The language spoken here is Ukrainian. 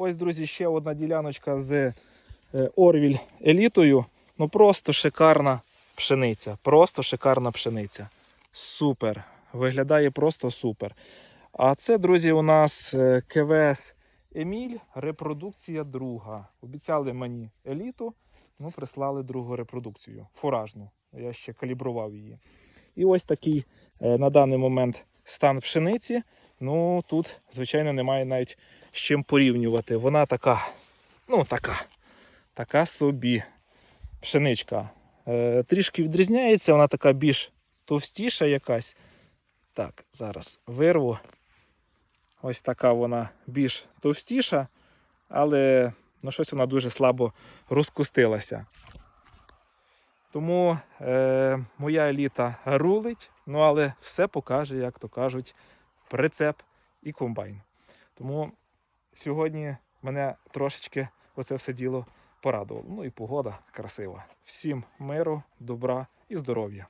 ось, друзі, ще одна діляночка з е, Орвіль елітою. Ну просто шикарна пшениця. Просто шикарна пшениця. Супер. Виглядає просто супер. А це, друзі, у нас е, КВС Еміль, репродукція друга. Обіцяли мені еліту, ну прислали другу репродукцію, фуражну. Я ще калібрував її. І ось такий е, на даний момент стан пшениці. Ну тут, звичайно, немає навіть з чим порівнювати. Вона така, ну така, така собі пшеничка. Е, трішки відрізняється, вона така більш товстіша якась. Так, зараз вирву. Ось така вона більш товстіша, але ну, щось вона дуже слабо розкустилася. Тому е, моя еліта рулить, ну але все покаже, як то кажуть, прицеп і комбайн. Тому сьогодні мене трошечки оце все діло порадувало. Ну і погода красива. Всім миру, добра і здоров'я.